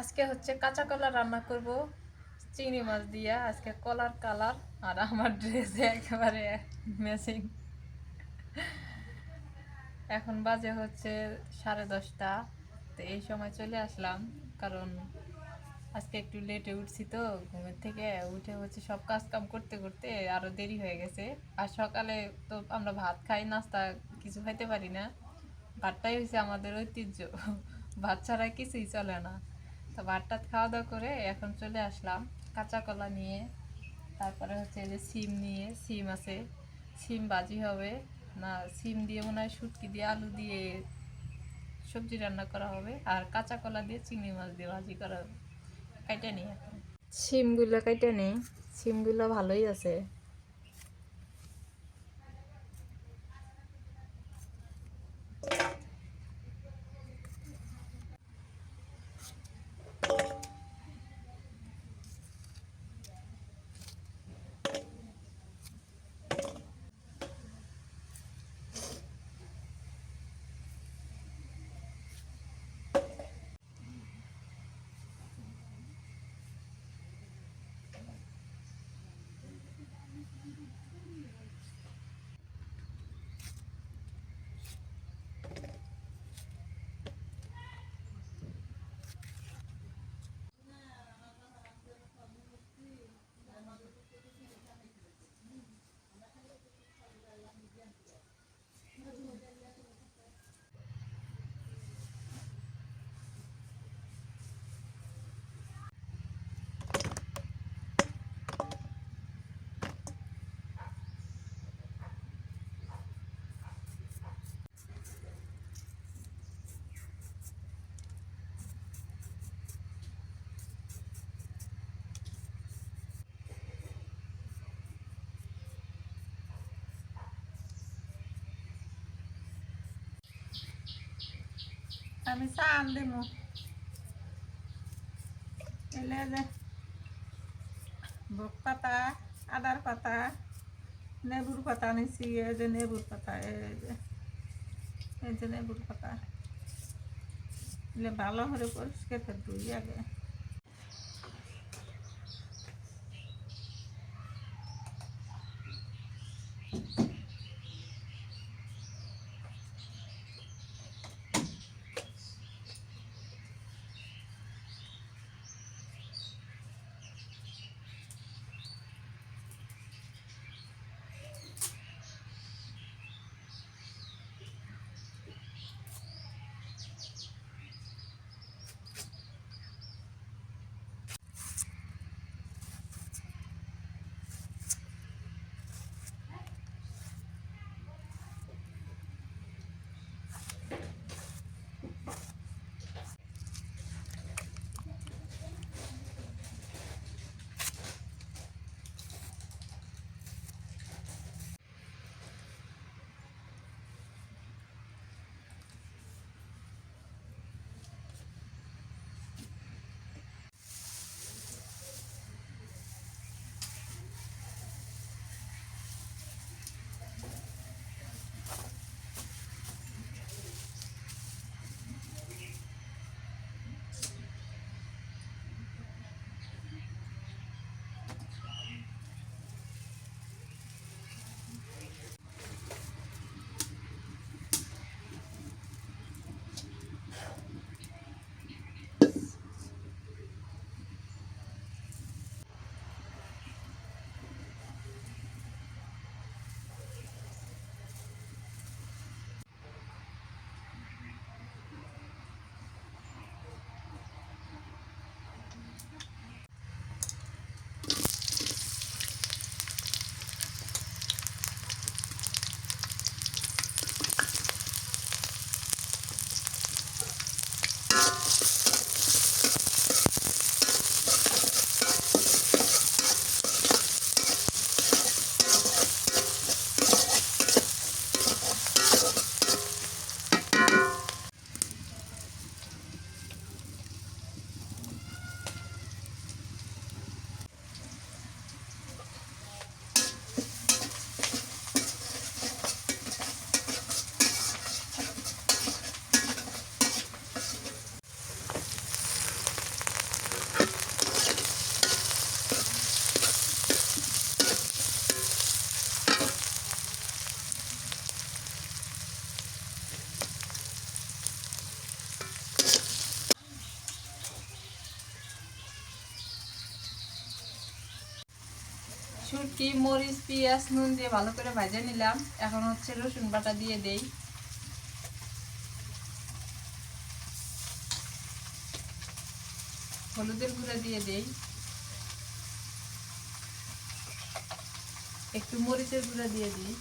আজকে হচ্ছে কাঁচা কলা রান্না করব। চিংড়ি মাছ দিয়া আজকে কলার কালার আর আমার ড্রেসে একেবারে ম্যাচিং এখন বাজে হচ্ছে সাড়ে দশটা, তো এই সময় চলে আসলাম, কারণ আজকে একটু লেটে উঠছি তো, ঘুমের থেকে উঠে হচ্ছে সব কাজ কাম করতে করতে আরও দেরি হয়ে গেছে। আর সকালে তো আমরা ভাত খাই, নাস্তা কিছু খাইতে পারি না। ভাতটাই হচ্ছে আমাদের ঐতিহ্য, ভাত ছাড়া কিছুই চলে না। তো ভাতটা খাওয়া দাওয়া করে এখন চলে আসলাম। কাঁচা কলা নিয়ে, তারপরে হচ্ছে যে সিম নিয়ে, সিম আছে। সিম ভাজি হবে। না, সিম দিয়ে মনে হয় শুটকি দিয়ে আলু দিয়ে সবজি রান্না করা হবে। আর কাঁচা কলা দিয়ে চিংড়ি মাছ দিয়ে ভাজি করা হবে। কাইটা এখন। সিমগুলো কাইটা নেই। সিমগুলো ভালোই আছে। আমি চান দিব এলে যে ভোগ পাতা, আদার পাতা, নেবুর পাতা নিছি এই যে নেবুর পাতা, এই যে এই যে নেবুর পাতা। এলে ভালো করে পরিষ্কার করে ধুই আগে মরিচ, পেঁয়াজ, নুন দিয়ে ভালো করে ভাজে নিলাম। এখন হচ্ছে রসুন বাটা দিয়ে দেই। হলুদের গুঁড়া দিয়ে দেই। একটু মরিচের গুঁড়া দিয়ে দিই।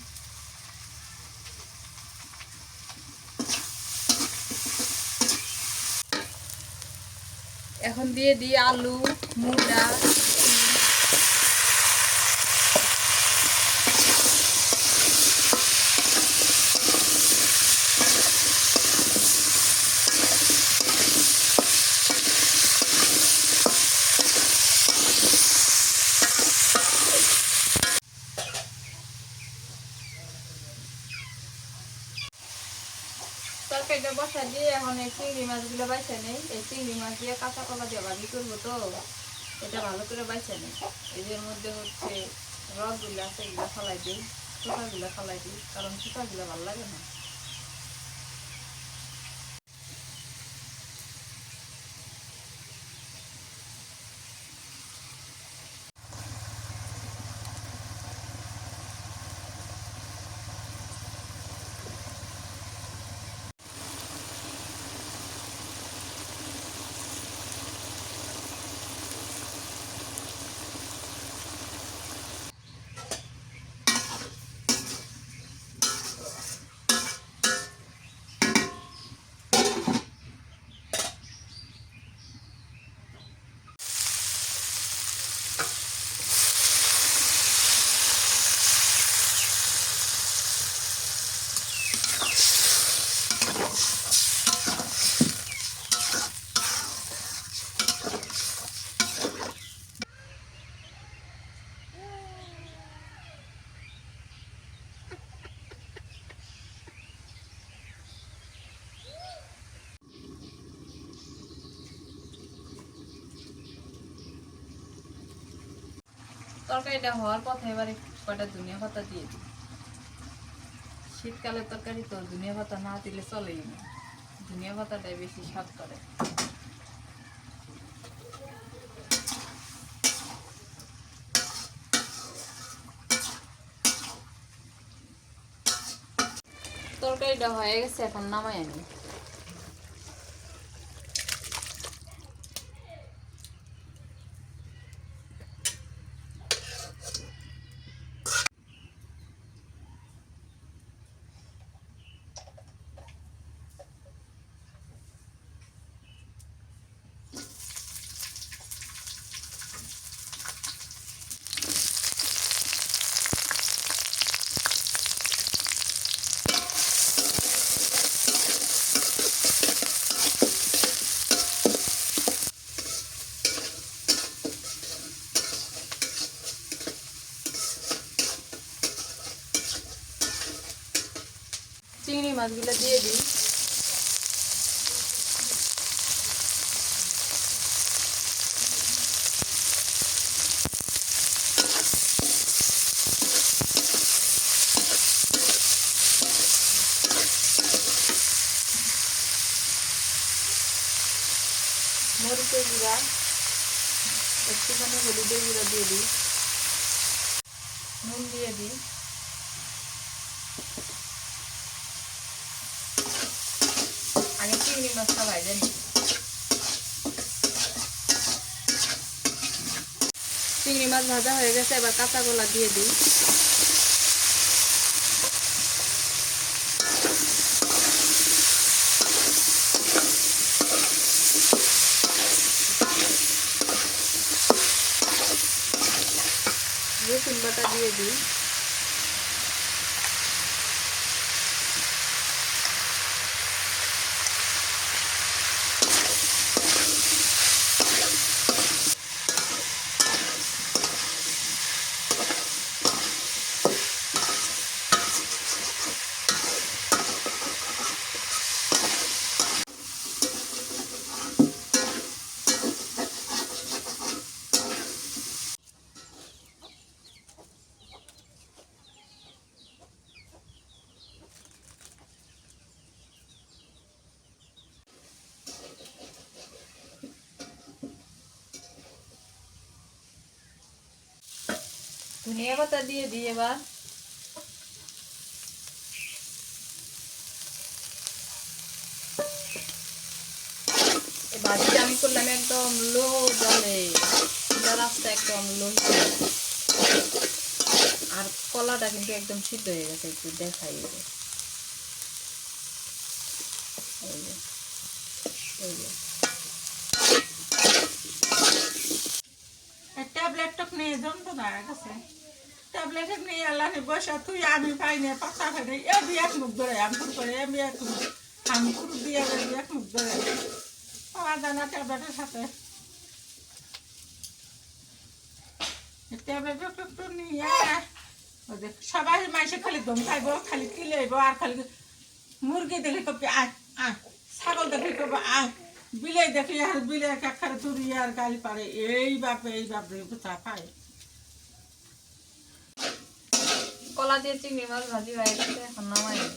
এখন দিয়ে দিই আলু মুড়া তরকারিটা বসা দিয়ে এখন এই চিংড়ি মাছগুলো বাইছে নেই। এই চিংড়ি মাছ দিয়ে কাঁচা কলা দিয়ে ভাজি করব তো। এটা ভালো করে বাইছে নেই। এদের মধ্যে হচ্ছে রসগুলো আছে, এগুলো ফলাই দিই। সুতাগুলো ফলাই দিই, কারণ সুতাগুলো ভালো লাগে না। তরকারিটা হওয়ার পথে এবারে কয়টা ধনিয়া পাতা দিয়ে দিই। শীতকালের তরকারি তো ধনিয়া পাতা না দিলে চলেই না। ধনিয়া পাতাটাই বেশি স্বাদ করে। তরকারিটা হয়ে গেছে, এখন নামাই আনি চিংড়ি মাছগুলো দিয়ে দিই মরিচের গুঁড়া একটুখানি হলুদের গুঁড়া দিয়ে দিই নুন দিয়ে দিই আগে চিংড়ি মাছটা ভাজে নিই চিংড়ি মাছ ভাজা হয়ে গেছে এবার কাঁচা গোলা দিয়ে দিই। ধনিয়া পাতা দিয়ে দিই এবার। ভাজিটা আমি করলাম একদম লো জলে রাস্তা একদম লো আর কলাটা কিন্তু একদম সিদ্ধ হয়ে গেছে, একটু দেখাই ট্যাবলেটটা নিয়ে যন্ত্রণা হয়ে গেছে ট্যাবলেট নিয়ে আল্লাহ বসে তুই আমি পাই পাতা না। এ বি এক মুখ ধরে আমপুর করে এ বি এক মুখ আমপুর দিয়ে এ বি এক মুখ ধরে। পাওয়া যায় না ট্যাবলেটের সাথে। ট্যাবলেট একটু নিয়ে সবাই মাসে খালি দম খাইব, খালি কিলেইব আর খালি মুরগি দেখলে কবি, আয় আয়। ছাগল দেখলে কবি, আয়। বিলাই দেখলে আর বিলাই কাকারে তুরি আর গালি পারে। এই বাপে এই বাপে চা পায়। কলা দিয়ে চিংড়ি মাছ ভাজি হয়ে গেছে এখন নামাই দিই।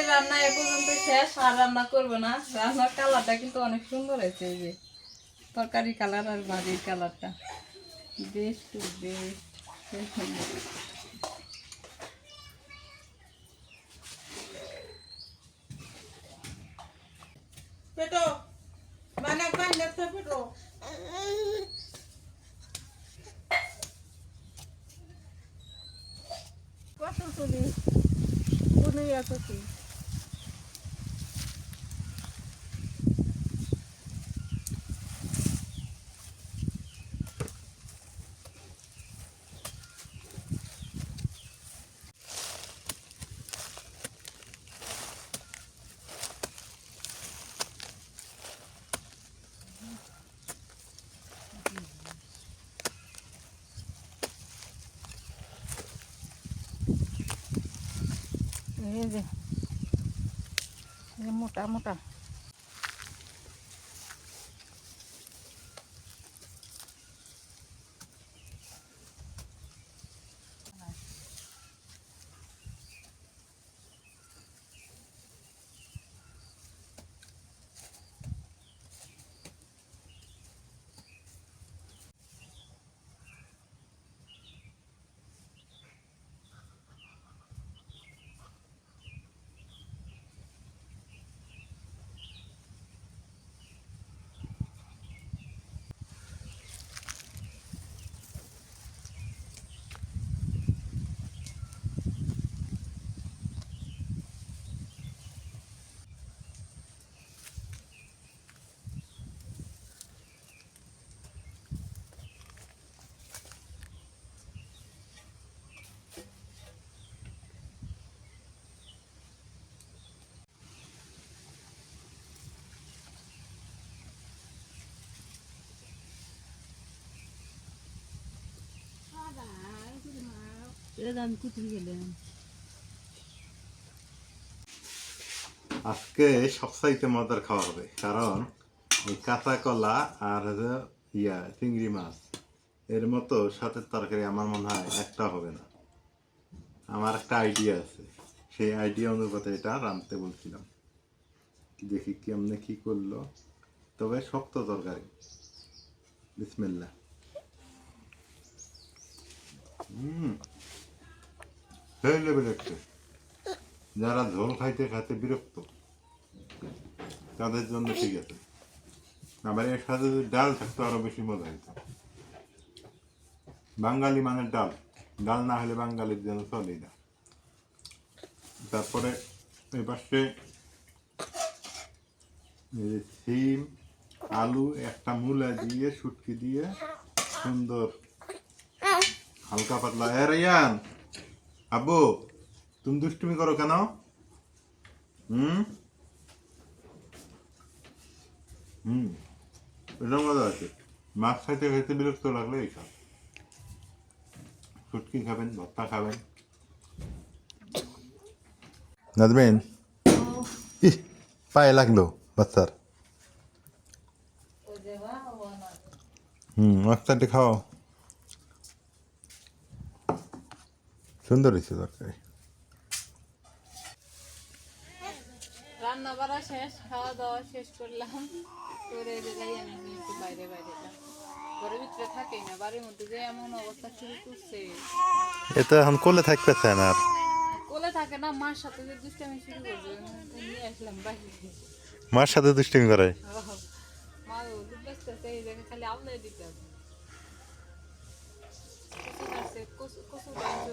আজকের রান্না এ পর্যন্ত শেষ আর রান্না করব না। রান্নার কালারটা কিন্তু অনেক সুন্দর হয়েছে এই যে। তরকারি কালার আর ভাজির কালারটা। বেশ টু বেশ পেটো মানে পেটো। কত তুলি কোনে আছে কি এই যে এই আজকে সবসাইতে মজার খাওয়া হবে, কারণ এই কাঁচা কলা আর ইয়া, চিংড়ি মাছ, এর মতো সাথে তরকারি আমার মনে হয় একটা হবে না। আমার একটা আইডিয়া আছে, সেই আইডিয়া অনুপাতে এটা রাঁধতে বলছিলাম। দেখি কেমনে কি করল, তবে শক্ত তরকারি। বিসমিল্লা হুম লেভেল একটা যারা ঝোল খাইতে খাইতে বিরক্ত তাদের জন্য ঠিক আছে আবার এর সাথে যদি ডাল থাকতো আরও বেশি মজা হতো বাঙালি মানের ডাল ডাল না হলে বাঙালির জন্য চলেই না তারপরে এই পাশে সিম আলু একটা মূলা দিয়ে শুটকি দিয়ে সুন্দর হালকা পাতলা এ রাইয়ান আব্বু, তুমি দুষ্টুমি করো কেন? হুম? হুম, এটা মজা আছে। মাছ খাইতে খাইতে বিরক্ত লাগলে এই খাও। শুটকি খাবেন, ভর্তা খাবেন। নাজবেন ইহ, পায়ে লাগল বাচ্চার হুম মাছটাটি খাও। সুন্দর হয়েছে তরকারি রান্না বাড়া শেষ খাওয়া দাওয়া শেষ করলাম করে যাই আমি একটু বাইরে বাইরে ঘরের ভিতরে থাকেই না বাড়ির মধ্যে যে এমন অবস্থা শুরু করছে এ তো এখন কোলে না আর কোলে থাকে না মার সাথে যে দুষ্টামি শুরু করবে নিয়ে আসলাম বাইরে মার সাথে দুষ্টিমি করে মা ব্যস্ত এই জায়গায় খালি আল্লাহ দিতে হবে কাটছে কচু কচু গাছ